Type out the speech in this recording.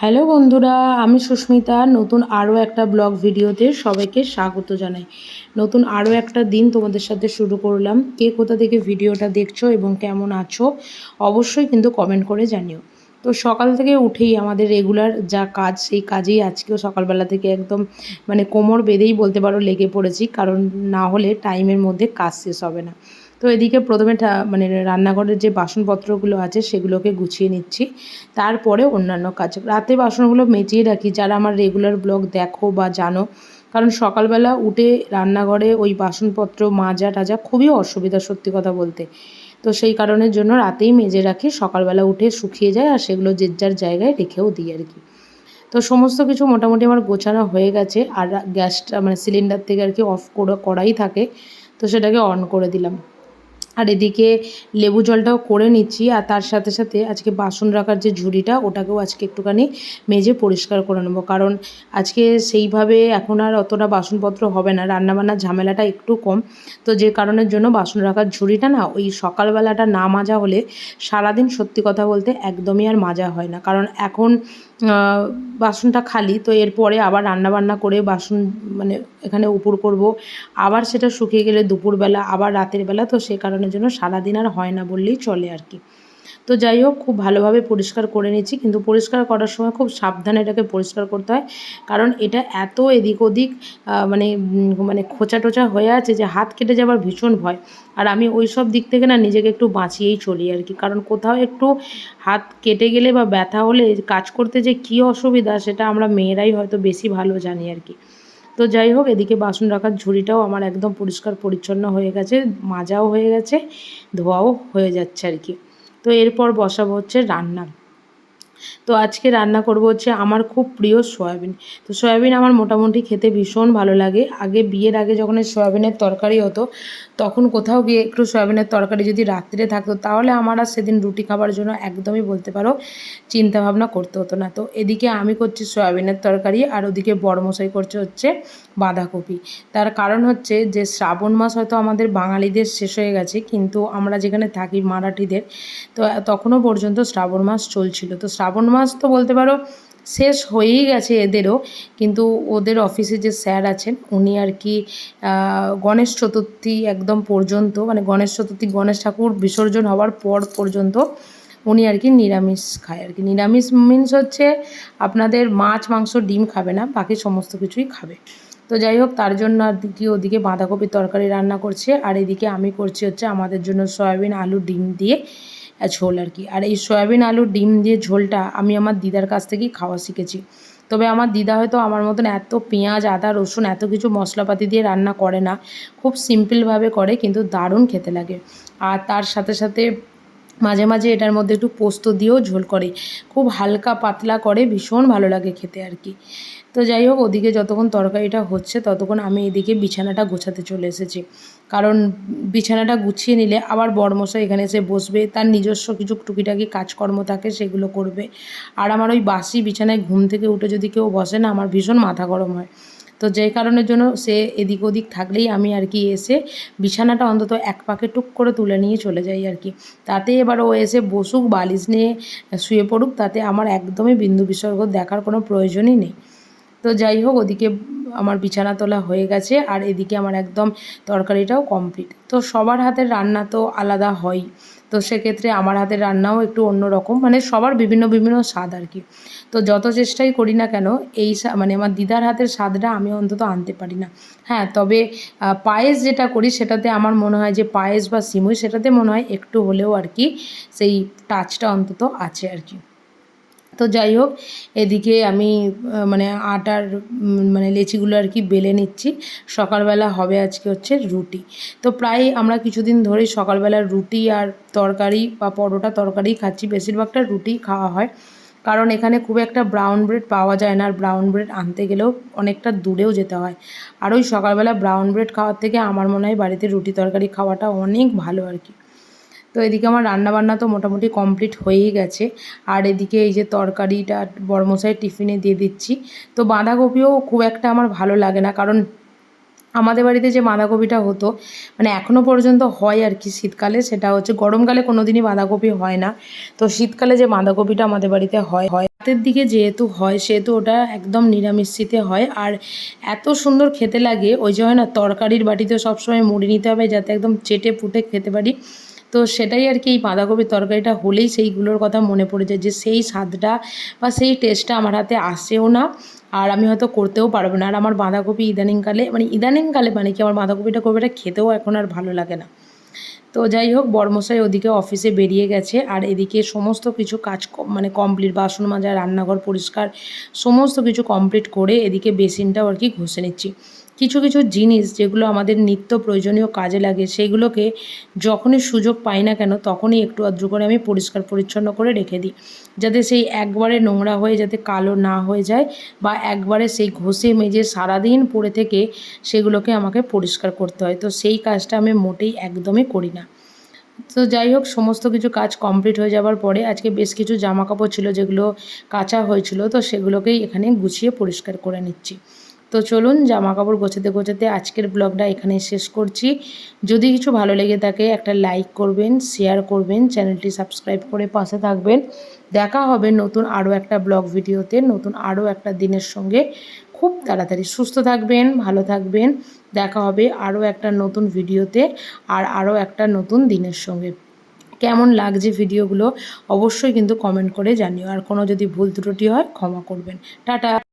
Hello বন্ধুরা, আমি সুস্মিতা। নতুন আরও একটা ব্লগ ভিডিওতে সবাইকে স্বাগত জানাই। নতুন আরও একটা দিন তোমাদের সাথে শুরু করলাম। কে কোথা থেকে ভিডিওটা দেখছ এবং কেমন আছো, অবশ্যই কিন্তু কমেন্ট করে জানিও। তো সকাল থেকে উঠেই আমাদের রেগুলার যা কাজ, সেই কাজেই আজকেও সকালবেলা থেকে একদম মানে কোমর বেঁধেই বলতে পারো লেগে পড়েছি। কারণ না হলে টাইমের মধ্যে কাজ শেষ হবে না। তো এদিকে প্রথমে মানে রান্নাঘরের যে বাসনপত্রগুলো আছে সেগুলোকে গুছিয়ে নিচ্ছি। তারপরে অন্যান্য কাজ, রাতে বাসনগুলো মেজিয়ে রাখি। যারা আমার রেগুলার ব্লগ দেখো বা জানো, কারণ সকালবেলা উঠে রান্নাঘরে ওই বাসনপত্র মাজা টাজা খুবই অসুবিধা সত্যি কথা বলতে। তো সেই কারণের জন্য রাতেই মেজে রাখি, সকালবেলা উঠে শুকিয়ে যায় আর সেগুলো যে যার জায়গায় রেখেও দিই আর কি। তো সমস্ত কিছু মোটামুটি আমার গোছানো হয়ে গেছে আর গ্যাসটা মানে সিলিন্ডার থেকে আর কি অফ করাই থাকে। তো সেটাকে অন করে দিলাম। আর এদিকে লেবু জলটাও করে নিচ্ছি, আর তার সাথে সাথে আজকে বাসন রাখার যে ঝুড়িটা, ওটাকেও আজকে একটুখানি মেজে পরিষ্কার করে নেব। কারণ আজকে সেইভাবে এখন আর অতটা বাসনপত্র হবে না, রান্নাবান্নার ঝামেলাটা একটু কম। তো যে কারণের জন্য বাসন রাখার ঝুড়িটা না, ওই সকালবেলাটা না মাজা হলে সারাদিন সত্যি কথা বলতে একদমই আর মাজা হয় না। কারণ এখন বাসনটা খালি, তো এরপরে আবার রান্না বান্না করে বাসন মানে এখানে উপর করব। আবার সেটা শুকিয়ে গেলে দুপুরবেলা, আবার রাতের বেলা, তো সে কারণের জন্য সারাদিন আর হয় না বললেই চলে আর কি। তো যাই হোক, খুব ভালোভাবে পরিষ্কার করে নিচ্ছি কিন্তু পরিষ্কার করার সময় খুব সাবধানে এটাকে পরিষ্কার করতে হয়। কারণ এটা এত এদিক ওদিক মানে মানে খোঁচা টোচা হয়ে আছে যে হাত কেটে যাবার ভীষণ ভয়। আর আমি ওই সব দিক থেকে না নিজেকে একটু বাঁচিয়েই চলি আর কি। কারণ কোথাও একটু হাত কেটে গেলে বা ব্যথা হলে কাজ করতে যে কী অসুবিধা সেটা আমরা মেয়েরাই হয়তো বেশি ভালো জানি আর কি। তো যাই হোক, এদিকে বাসন রাখার ঝুড়িটাও আমার একদম পরিষ্কার পরিচ্ছন্ন হয়ে গেছে, মাজাও হয়ে গেছে, ধোয়াও হয়ে যাচ্ছে আর কি। তো এরপর বসাবো হচ্ছে রান্না। তো আজকে রান্না করব হচ্ছে আমার খুব প্রিয় সয়াবিন। তো সয়াবিন আমার মোটামুটি খেতে ভীষণ ভালো লাগে। আগে বিয়ের আগে যখন সয়াবিনের তরকারি হতো, তখন কোথাও গিয়ে একটু সয়াবিনের তরকারি যদি রাত্রে থাকতো, তাহলে আমার আর সেদিন রুটি খাবার জন্য একদমই বলতে পারো চিন্তা ভাবনা করতে হতো না। তো এদিকে আমি করছি সয়াবিনের তরকারি, আর ওদিকে বড়মশাই করছে হচ্ছে বাঁধাকপি। তার কারণ হচ্ছে যে শ্রাবণ মাস হয়তো আমাদের বাঙালিদের শেষ হয়ে গেছে, কিন্তু আমরা যেখানে থাকি মারাঠিদের, তো তখনও পর্যন্ত শ্রাবণ মাস চলছিল। তো শ্রাবণ মাস তো বলতে পারো, শেষ হয়েই গেছে এদেরও। কিন্তু ওদের অফিসে যে স্যার আছেন, উনি আর কি গণেশ চতুর্থী একদম পর্যন্ত মানে গণেশ চতুর্থী, গণেশ ঠাকুর বিসর্জন হওয়ার পর পর্যন্ত উনি আর কি নিরামিষ খায় আর কি। নিরামিষ মিন্স হচ্ছে আপনাদের মাছ, মাংস, ডিম খাবে না, বাকি সমস্ত কিছুই খাবে। তো যাই হোক, তার জন্য আর দিকে ওদিকে বাঁধাকপির তরকারি রান্না করছে, আর এদিকে আমি করছি হচ্ছে আমাদের জন্য সয়াবিন, আলু, ডিম দিয়ে ঝোল আর কি। আর এই সয়াবিন আলুর ডিম দিয়ে ঝোলটা আমি আমার দিদার কাছ থেকেই খাওয়া শিখেছি। তবে আমার দিদা হয়তো আমার মতন এত পেঁয়াজ, আদা, রসুন, এত কিছু মশলাপাতি দিয়ে রান্না করে না। খুব সিম্পলভাবে করে, কিন্তু দারুণ খেতে লাগে। আর তার সাথে সাথে মাঝে মাঝে এটার মধ্যে একটু পোস্ত দিয়েও ঝোল করে। খুব হালকা পাতলা করে, ভীষণ ভালো লাগে খেতে আর কি। তো যাই হোক, ওদিকে যতক্ষণ তরকারিটা হচ্ছে, ততক্ষণ আমি এদিকে বিছানাটা গোছাতে চলে এসেছি। কারণ বিছানাটা গুছিয়ে নিলে আবার বড়মশাই এখানে এসে বসবে, তার নিজস্ব কিছু টুকিটাকি কাজকর্ম থাকে, সেগুলো করবে। আর আমার ওই বাসি বিছানায় ঘুম থেকে উঠে যদি কেউ বসে না, আমার ভীষণ মাথা গরম হয়। তো যেই কারণের জন্য সে এদিক ওদিক থাকলেই আমি আর কি এসে বিছানাটা অন্তত এক পাকে টুক করে তুলে নিয়ে চলে যাই আর কি। তাতে এবার ও এসে বসুক, বালিশ নিয়ে শুয়ে পড়ুক, তাতে আমার একদমই বিন্দু বিসর্গ দেখার কোনো প্রয়োজনই নেই। তো যাই হোক, ওদিকে আমার বিছানা তোলা হয়ে গেছে আর এদিকে আমার একদম তরকারিটাও কমপ্লিট তো সবার হাতের রান্না তো আলাদা হয়। তো সেক্ষেত্রে আমার হাতের রান্নাও একটু অন্য রকম মানে সবার বিভিন্ন বিভিন্ন স্বাদ আর কি। তো যত চেষ্টাই করি না কেন, এই মানে আমার দিদার হাতের স্বাদটা আমি অন্তত আনতে পারি না। হ্যাঁ তবে পায়েস যেটা করি সেটাতে আমার মনে হয় যে পায়েস বা সিমুই সেটাতে মনে হয় একটু হলেও আর কি সেই টাচটা অন্তত আছে আর কি। তো যাই হোক, এদিকে আমি মানে আটার মানে লেচিগুলো আর কি বেলে নিচ্ছি। সকালবেলা হবে আজকে হচ্ছে রুটি। তো প্রায় আমরা কিছুদিন ধরেই সকালবেলা রুটি আর তরকারি বা পরোটা তরকারি খাচ্ছি। বেশিরভাগটা রুটি খাওয়া হয়। কারণ এখানে খুব একটা ব্রাউন ব্রেড পাওয়া যায় না। আর ব্রাউন ব্রেড আনতে গেলেও অনেকটা দূরেও যেতে হয়। আর ওই সকালবেলা ব্রাউন ব্রেড খাওয়ার থেকে আমার মনে হয় বাড়িতে রুটি তরকারি খাওয়াটা অনেক ভালো আর কি। তো এদিকে আমার রান্নাবান্না তো মোটামুটি কমপ্লিট হয়েই গেছে। আর এদিকে এই যে তরকারিটা বড়মশাই টিফিনে দিয়ে দিচ্ছি। তো বাঁধাকপিও খুব একটা আমার ভালো লাগে না, কারণ আমাদের বাড়িতে যে বাঁধাকপিটা হতো মানে এখনও পর্যন্ত হয় আর কি শীতকালে, সেটা হচ্ছে গরমকালে কোনো দিনই বাঁধাকপি হয় না। তো শীতকালে যে বাঁধাকপিটা আমাদের বাড়িতে হয় হয়। রাতের দিকে যেহেতু হয়, সেহেতু ওটা একদম নিরামিষিতে হয়। আর এত সুন্দর খেতে লাগে, ওই যে হয় না, তরকারির বাটিতে সবসময় মুড়ি নিতে হবে, যাতে একদম চেটে পুটে খেতে পারি। তো সেটাই আর কি এই বাঁধাকপির তরকারিটা হলেই সেইগুলোর কথা মনে পড়ে যায় যে সেই স্বাদটা বা সেই টেস্টটা আমার হাতে আসেও না। আর আমি হয়তো করতেও পারব না। আর আমার বাঁধাকপি ইদানিংকালে মানে ইদানিংকালে মানে কি আমার বাঁধাকপিটা একটা খেতেও এখন আর ভালো লাগে না। তো যাই হোক, বর্মশাই ওদিকে অফিসে বেরিয়ে গেছে। আর এদিকে সমস্ত কিছু কাজ মানে কমপ্লিট বাসন মাজা, রান্নাঘর পরিষ্কার সমস্ত কিছু কমপ্লিট করে এদিকে বেসিনটাও আর কি ঘষে নিচ্ছি। কিছু কিছু জিনিস যেগুলো আমাদের নিত্য প্রয়োজনীয় কাজে লাগে সেইগুলোকে যখনই সুযোগ পাই না কেন, তখনই একটু আধটু করে আমি পরিষ্কার পরিচ্ছন্ন করে রেখে দিই। যাতে সেই একবারে নোংরা হয়ে যাতে কালো না হয়ে যায় বা একবারে সেই ঘষে মেজে সারাদিন পড়ে থেকে সেগুলোকে আমাকে পরিষ্কার করতে হয়। তো সেই কাজটা আমি মোটেই একদমই করি না। তো যাই হোক, সমস্ত কিছু কাজ কমপ্লিট হয়ে যাওয়ার পরে আজকে বেশ কিছু জামা কাপড় ছিল যেগুলো কাঁচা হয়েছিল, তো সেগুলোকেই এখানে গুছিয়ে পরিষ্কার করে নিচ্ছি। তো চলুন জামা কাপড় গোছাতে গোছাতে আজকের ব্লগটা এখানে শেষ করছি। যদি কিছু ভালো লেগে থাকে, একটা লাইক করবেন শেয়ার করবেন চ্যানেলটি সাবস্ক্রাইব করে পাশে থাকবেন। দেখা হবে নতুন আরও একটা ব্লগ ভিডিওতে, নতুন আরও একটা দিনের সঙ্গে। খুব তাড়াতাড়ি সুস্থ থাকবেন, ভালো থাকবেন। দেখা হবে আরও একটা নতুন ভিডিওতে আর আরও একটা নতুন দিনের সঙ্গে। কেমন লাগছে ভিডিওগুলো? অবশ্যই কিন্তু কমেন্ট করে জানিও। আর কোনো যদি ভুল ত্রুটি হয়, ক্ষমা করবেন। টাটা!